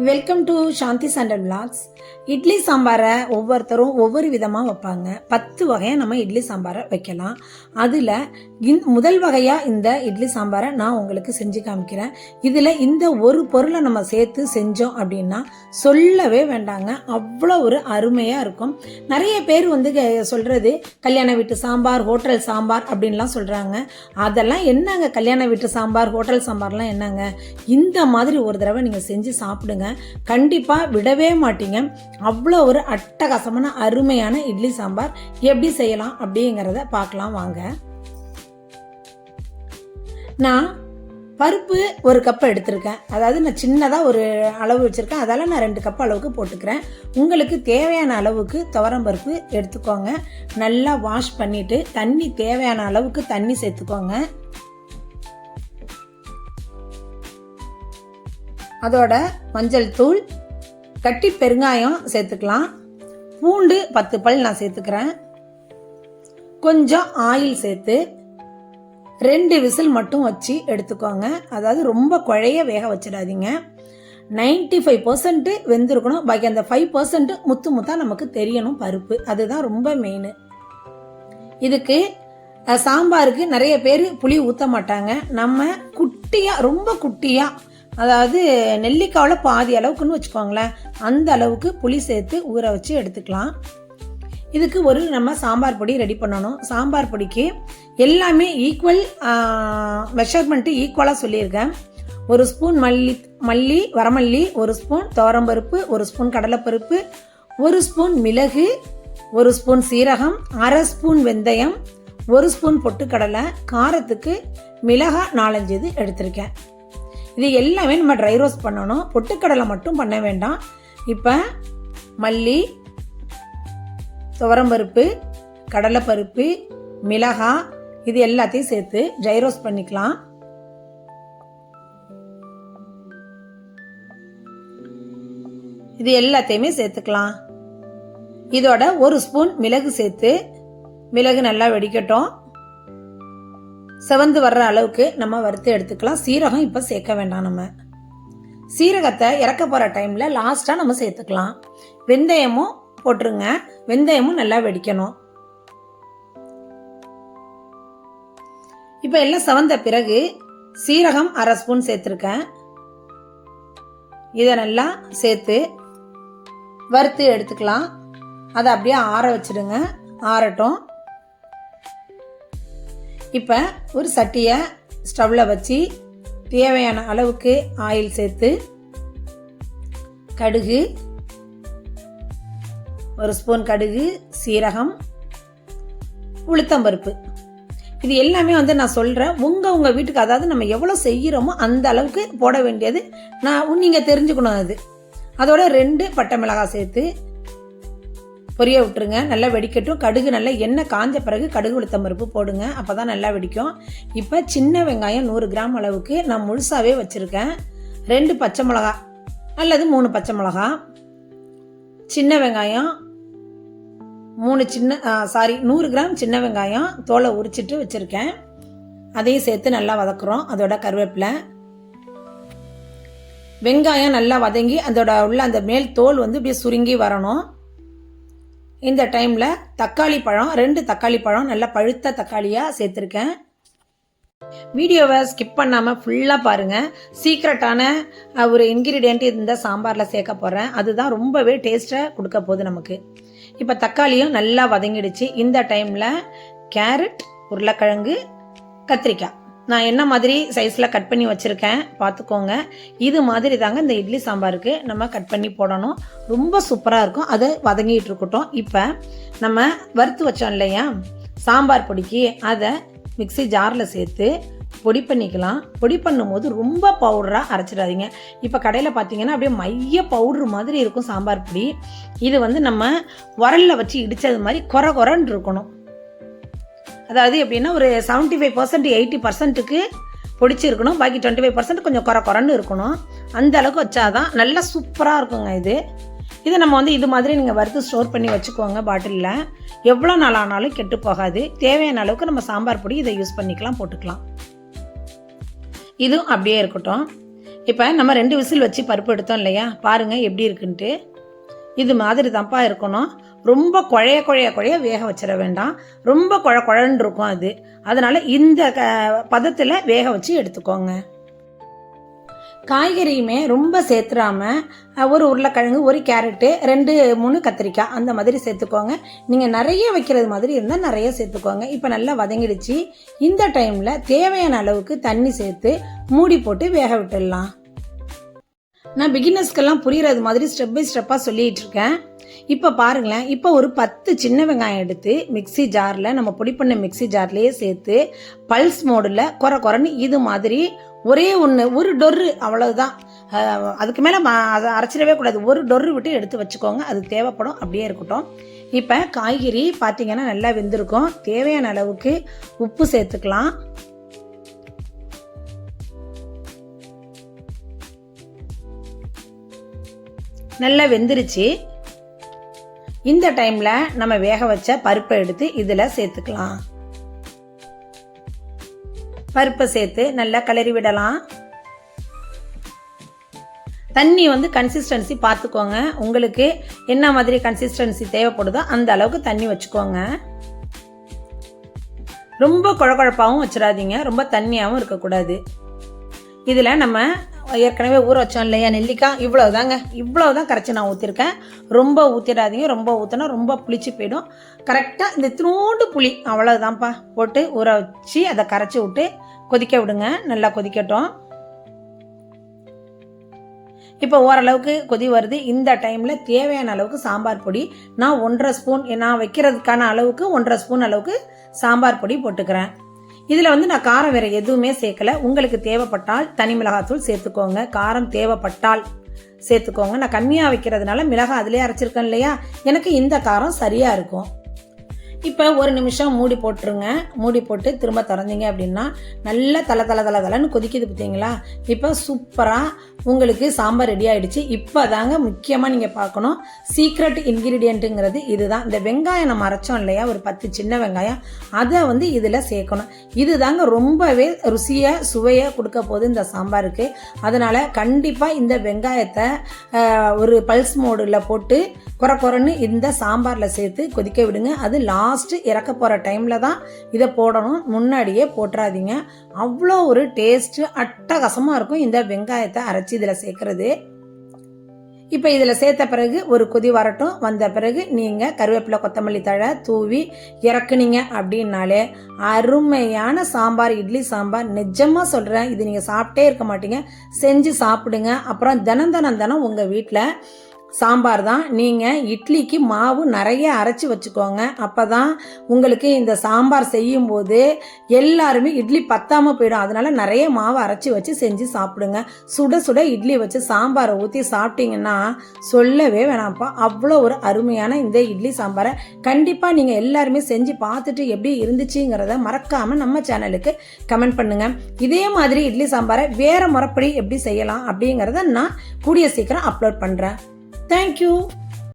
Welcome to Shanti Chandal vlogs idli சாம்பாரை ஒவ்வொருத்தரும் ஒவ்வொரு விதமாக வைப்பாங்க. பத்து வகையாக நம்ம இட்லி சாம்பாரை வைக்கலாம். அதில் இந் முதல் வகையாக இந்த இட்லி சாம்பாரை நான் உங்களுக்கு செஞ்சு காமிக்கிறேன். இதில் இந்த ஒரு பொருளை நம்ம சேர்த்து செஞ்சோம் அப்படின்னா சொல்லவே வேண்டாங்க. அவ்வளோ ஒரு அருமையாக இருக்கும். நிறைய பேர் வந்து க- கல்யாண வீட்டு சாம்பார் ஹோட்டல் சாம்பார் அப்படின்லாம் சொல்கிறாங்க அதெல்லாம் என்னங்க கல்யாண வீட்டு சாம்பார் ஹோட்டல் சாம்பார்லாம் என்னங்க? இந்த மாதிரி ஒரு தடவை நீங்கள் செஞ்சு சாப்பிடுங்க. கண்டிப்பாக விடவே மாட்டீங்க. அவ்வளோ ஒரு அட்டகாசமான அருமையான இட்லி சாம்பார். எப்படி செய்யலாம் அப்படிங்கிறத பார்க்கலாம் வாங்க. நான் பருப்பு ஒரு கப் எடுத்திருக்கேன். அதாவது நான் சின்னதாக ஒரு அளவு வச்சுருக்கேன். அதால் நான் ரெண்டு கப் அளவுக்கு போட்டுக்கிறேன். உங்களுக்கு தேவையான அளவுக்கு துவரம் பருப்பு எடுத்துக்கோங்க. நல்லா வாஷ் பண்ணிவிட்டு தண்ணி தேவையான அளவுக்கு தண்ணி சேர்த்துக்கோங்க. அதோட மஞ்சள் தூள் கட்டி பெருங்காயம் சேர்த்துக்கலாம். பூண்டு பத்து பல் நான் சேர்த்துக்கிறேன். கொஞ்சம் ஆயில் சேர்த்து ரெண்டு விசில் மட்டும் வச்சு எடுத்துக்கோங்க. அதாவது ரொம்ப குழைய வேக வச்சிடாதீங்க. 95% ஃபைவ் பர்சன்ட்டு வெந்திருக்கணும். பாக்கி அந்த ஃபைவ் பர்சன்ட் முத்து முத்தா நமக்கு தெரியணும். பருப்பு அதுதான் ரொம்ப மெயின் இதுக்கு சாம்பாருக்கு நிறைய பேர் புளி ஊற்ற மாட்டாங்க. நம்ம குட்டியாக ரொம்ப குட்டியாக அதாவது நெல்லிக்காவில் பாதி அளவுக்குன்னு வச்சுக்கோங்களேன். அந்த அளவுக்கு புளி சேர்த்து ஊற வச்சு எடுத்துக்கலாம். இதுக்கு ஒரு நம்ம சாம்பார் பொடி ரெடி பண்ணணும். சாம்பார் பொடிக்கு எல்லாமே ஈக்குவல் மெஷர்மெண்ட்டு ஈக்குவலாக சொல்லியிருக்கேன். ஒரு ஸ்பூன் மல்லி மல்லி வரமல்லி ஒரு ஸ்பூன் துவரம்பருப்பு ஒரு ஸ்பூன் கடலைப்பருப்பு ஒரு ஸ்பூன் மிளகு ஒரு ஸ்பூன் சீரகம் அரை ஸ்பூன் வெந்தயம் ஒரு ஸ்பூன் பொட்டுக்கடலை காரத்துக்கு மிளகா நாலஞ்சு இது எடுத்திருக்கேன். இது எல்லாமே நம்ம ட்ரை ரோஸ்ட் பண்ணணும். பொட்டுக்கடலை மட்டும் பண்ண வேண்டாம். இப்போ மல்லி துவரம்பருப்பு கடலைப்பருப்பு மிளகாய் இது எல்லாத்தையும் சேர்த்து ட்ரை ரோஸ்ட் பண்ணிக்கலாம். இது எல்லாத்தையுமே சேர்த்துக்கலாம். இதோட ஒரு ஸ்பூன் மிளகு சேர்த்து மிளகு நல்லா வெடிக்கட்டும். செவந்து வர்ற அளவுக்கு நம்ம வறுத்து எடுத்துக்கலாம். சீரகம் இப்போ சேர்க்க வேண்டாம் நம்ம. சீரகத்தை இறக்க போகிற டைமில் லாஸ்ட்டாக நம்ம சேர்த்துக்கலாம். வெந்தயமும் போட்டுருங்க. வெந்தயமும் நல்லா வெடிக்கணும். இப்போ எல்லாம் செவந்த பிறகு சீரகம் அரை ஸ்பூன் சேர்த்துருக்கேன். இதை நல்லா சேர்த்து வறுத்து எடுத்துக்கலாம். அதை அப்படியே ஆற வச்சிடுங்க. ஆறட்டும். இப்போ ஒரு சட்டியை ஸ்டவ்வில் வச்சு தேவையான அளவுக்கு ஆயில் சேர்த்து கடுகு ஒரு ஸ்பூன் கடுகு சீரகம் உளுத்தம்பருப்பு இது எல்லாமே வந்து நான் சொல்கிறேன் உங்கள் உங்கள் வீட்டுக்கு அதாவது நம்ம எவ்வளோ செய்கிறோமோ அந்த அளவுக்கு போட வேண்டியது நான் நீங்கள் தெரிஞ்சுக்கணும் அது. அதோட ரெண்டு பட்டை மிளகாய் சேர்த்து பொரிய விட்டுருங்க. நல்லா வெடிக்கட்டும். கடுகு நல்லா எண்ணெய் காஞ்ச பிறகு கடுகு உளுத்தம் பருப்பு போடுங்க. அப்போ தான் நல்லா வெடிக்கும். இப்போ சின்ன வெங்காயம் நூறு கிராம் அளவுக்கு நான் முழுசாகவே வச்சுருக்கேன். ரெண்டு பச்சை மிளகா அல்லது மூணு பச்சை மிளகா. சின்ன வெங்காயம் மூணு சின்ன சாரி நூறு கிராம் சின்ன வெங்காயம் தோலை உரிச்சிட்டு வச்சுருக்கேன். அதையும் சேர்த்து நல்லா வதக்குறோம். அதோட கருவேப்பிலை. வெங்காயம் நல்லா வதங்கி அதோட உள்ள அந்த மேல் தோல் வந்து அப்படியே சுருங்கி வரணும். இந்த டைமில் தக்காளி பழம் ரெண்டு தக்காளி பழம் நல்லா பழுத்த தக்காளியாக சேர்த்துருக்கேன். வீடியோவை ஸ்கிப் பண்ணாமல் ஃபுல்லாக பாருங்கள் சீக்ரெட்டான ஒரு இன்கிரீடியன்ட் இந்த சாம்பாரில் சேர்க்க போகிறேன் அதுதான் ரொம்பவே டேஸ்ட்டை கொடுக்க போகுது நமக்கு. இப்போ தக்காளியும் நல்லா வதங்கிடுச்சு. இந்த டைமில் கேரட் உருளைக்கிழங்கு கத்திரிக்காய். நான் என்ன மாதிரி சைஸில் கட் பண்ணி வச்சுருக்கேன் பார்த்துக்கோங்க இது மாதிரி தாங்க இந்த இட்லி சாம்பாருக்கு நம்ம கட் பண்ணி போடணும். ரொம்ப சூப்பராக இருக்கும். அதை வதங்கிட்டு இருக்கட்டும். இப்போ நம்ம வறுத்து வச்சோம் இல்லையா? சாம்பார் பொடிக்கு அதை மிக்ஸி ஜாரில் சேர்த்து பொடி பண்ணிக்கலாம். பொடி பண்ணும்போது ரொம்ப பவுடராக அரைச்சிடாதீங்க. இப்போ கடையில் பார்த்தீங்கன்னா அப்படியே மைய பவுட்ரு மாதிரி இருக்கும் சாம்பார் பொடி. இது வந்து நம்ம உரலில் வச்சு இடித்தது மாதிரி கொர கொரன்னு இருக்கணும். அதாவது எப்படின்னா ஒரு செவன்ட்டி ஃபைவ் பர்சன்ட் எயிட்டி பர்சன்ட்டுக்கு பிடிச்சிருக்கணும். பாக்கி டுவெண்ட்டி ஃபைவ் பர்சன்ட் கொஞ்சம் குறை குறைன்னு இருக்கணும். அந்த அளவுக்கு வச்சாதான் நல்லா சூப்பராக இருக்குங்க இது. இதை நம்ம வந்து இது மாதிரி நீங்கள் வறுத்து ஸ்டோர் பண்ணி வச்சுக்கோங்க பாட்டிலில். எவ்வளோ நாள் ஆனாலும் கெட்டு போகாது. தேவையான அளவுக்கு நம்ம சாம்பார் பொடி இதை யூஸ் பண்ணிக்கலாம் போட்டுக்கலாம். இதுவும் அப்படியே இருக்கட்டும். இப்போ நம்ம ரெண்டு விசில் வச்சு பருப்பு எடுத்தோம் இல்லையா? பாருங்கள் எப்படி இருக்குன்ட்டு. இது மாதிரி தப்பாக இருக்கணும். ரொம்ப குழைய குழைய குழைய வேக வச்சிட வேண்டாம். ரொம்ப குழ குழன்னு இருக்கும் அது. அதனால் இந்த க பதத்தில் வேக வச்சு எடுத்துக்கோங்க. காய்கறியுமே ரொம்ப சேர்த்துறாம ஒரு உருளைக்கிழங்கு ஒரு கேரட்டு ரெண்டு மூணு கத்திரிக்காய் அந்த மாதிரி சேர்த்துக்கோங்க நீங்கள் நிறைய வைக்கிறது மாதிரி இருந்தால் நிறைய சேர்த்துக்கோங்க இப்போ நல்லா வதங்கிடுச்சு. இந்த டைமில் தேவையான அளவுக்கு தண்ணி சேர்த்து மூடி போட்டு வேக விட்டுடலாம். நான் பிகினர்ஸ்க்கெல்லாம் புரிகிறது மாதிரி ஸ்டெப் பை ஸ்டெப்பாக சொல்லிகிட்டு இருக்கேன். இப்போ பாருங்களேன் இப்போ ஒரு பத்து சின்ன வெங்காயம் எடுத்து மிக்ஸி ஜாரில் நம்ம பொடி பண்ண மிக்ஸி ஜார்லேயே சேர்த்து பல்ஸ் மோடில் குறை குறைன்னு இது மாதிரி ஒரே ஒன்று ஒரு டொர்ரு அவ்வளவுதான். அதுக்கு மேலே அதை அரைச்சிடவே கூடாது. ஒரு டொர்ரு விட்டு எடுத்து வச்சுக்கோங்க. அது தேவைப்படும். அப்படியே இருக்கட்டும். இப்போ காய்கறி பார்த்தீங்கன்னா நல்லா வெந்திருக்கும். தேவையான அளவுக்கு உப்பு சேர்த்துக்கலாம். நல்லா வெந்துருச்சு. இந்த டைமில் நம்ம வேக வச்ச பருப்பை எடுத்து இதில் சேர்த்துக்கலாம். பருப்பை சேர்த்து நல்லா கிளறி விடலாம். தண்ணி வந்து கன்சிஸ்டன்சி பார்த்துக்கோங்க உங்களுக்கு என்ன மாதிரி கன்சிஸ்டன்சி தேவைப்படுதோ அந்த அளவுக்கு தண்ணி வச்சுக்கோங்க. ரொம்ப குழகுழப்பாகவும் வச்சிடாதீங்க. ரொம்ப தண்ணியாகவும் இருக்கக்கூடாது. இதில் நம்ம ஏற்கனவே ஊற வச்சோம் இல்லையா நெல்லிக்காய்? இவ்வளோதாங்க இவ்வளோ தான் கரைச்சி நான் ஊற்றிருக்கேன் ரொம்ப ஊற்றிடாதீங்க ரொம்ப ஊற்றினா ரொம்ப புளிச்சு போயிடும். கரெக்டாக இந்த திருண்டு புளி அவ்வளோதான்ப்பா போட்டு ஊற வச்சு அதை கரைச்சி விட்டு கொதிக்க விடுங்க. நல்லா கொதிக்கட்டும். இப்போ ஓரளவுக்கு கொதி வருது. இந்த டைமில் தேவையான அளவுக்கு சாம்பார் பொடி. நான் ஒன்றரை ஸ்பூன் நான் வைக்கிறதுக்கான அளவுக்கு ஒன்றரை ஸ்பூன் அளவுக்கு சாம்பார் பொடி போட்டுக்கிறேன். இதில் வந்து நான் காரம் வேறு எதுவுமே சேர்க்கல. உங்களுக்கு தேவைப்பட்டால் தனி மிளகாத்தூள் சேர்த்துக்கோங்க. காரம் தேவைப்பட்டால் சேர்த்துக்கோங்க. நான் கம்மியாக வைக்கிறதுனால மிளகாய் அதிலே அரைச்சிருக்கேன் இல்லையா? எனக்கு இந்த காரம் சரியாக இருக்கும். இப்போ ஒரு நிமிஷம் மூடி போட்டுருங்க. மூடி போட்டு திரும்ப திறந்தீங்க அப்படின்னா நல்லா தலை தலை தலை தலைன்னு கொதிக்குது பார்த்தீங்களா இப்போ சூப்பராக உங்களுக்கு சாம்பார் ரெடி ஆகிடுச்சு இப்போ தாங்க முக்கியமாக நீங்கள் பார்க்கணும் சீக்ரெட் இன்க்ரீடியண்ட்டுங்கிறது இதுதான். இந்த வெங்காயம் நம்ம அரைச்சோம் இல்லையா? ஒரு பத்து சின்ன வெங்காயம். அதை வந்து இதில் சேர்க்கணும். இது தாங்க ரொம்பவே ருசியை சுவையை கொடுக்க போகுது இந்த சாம்பாருக்கு. அதனால் கண்டிப்பாக இந்த வெங்காயத்தை ஒரு பல்ஸ் மோடில் போட்டு குறை குறைன்னு இந்த சாம்பாரில் சேர்த்து கொதிக்க விடுங்க. அது லாஸ்ட்டு இறக்க போகிற டைமில் தான் இதை போடணும். முன்னாடியே போட்டுறாதீங்க. அவ்வளோ ஒரு டேஸ்ட்டு அட்டகாசமாக இருக்கும். இந்த வெங்காயத்தை அரைச்சி இதில் சேர்க்குறது. இப்போ இதில் சேர்த்த பிறகு ஒரு கொதி வரட்டும். வந்த பிறகு நீங்கள் கருவேப்பிலை கொத்தமல்லி தழை தூவி இறக்குனீங்க அப்படின்னாலே அருமையான சாம்பார் இட்லி சாம்பார். நிஜமாக சொல்கிறேன் இது நீங்கள் சாப்பிட்டே இருக்க மாட்டீங்க. செஞ்சு சாப்பிடுங்க. அப்புறம் தினம் தினம் தினம் உங்கள் வீட்டில் சாம்பார் தான். நீங்கள் இட்லிக்கு மாவு நிறைய அரைச்சி வச்சுக்கோங்க. அப்போ தான் உங்களுக்கு இந்த சாம்பார் செய்யும்போது எல்லாருமே இட்லி பத்தாமல் போயிடும். அதனால் நிறைய மாவு அரைச்சி வச்சு செஞ்சு சாப்பிடுங்க. சுட சுட இட்லி வச்சு சாம்பாரை ஊற்றி சாப்பிட்டீங்கன்னா சொல்லவே வேணாம்ப்பா. அவ்வளோ ஒரு அருமையான இந்த இட்லி சாம்பாரை கண்டிப்பாக நீங்கள் எல்லாருமே செஞ்சு பார்த்துட்டு எப்படி இருந்துச்சுங்கிறத மறக்காமல் நம்ம சேனலுக்கு கமெண்ட் பண்ணுங்கள் இதே மாதிரி இட்லி சாம்பாரை வேறு முறைப்படி எப்படி செய்யலாம் அப்படிங்கிறத நான் கூடிய சீக்கிரம் அப்லோட் பண்ணுறேன் Thank you.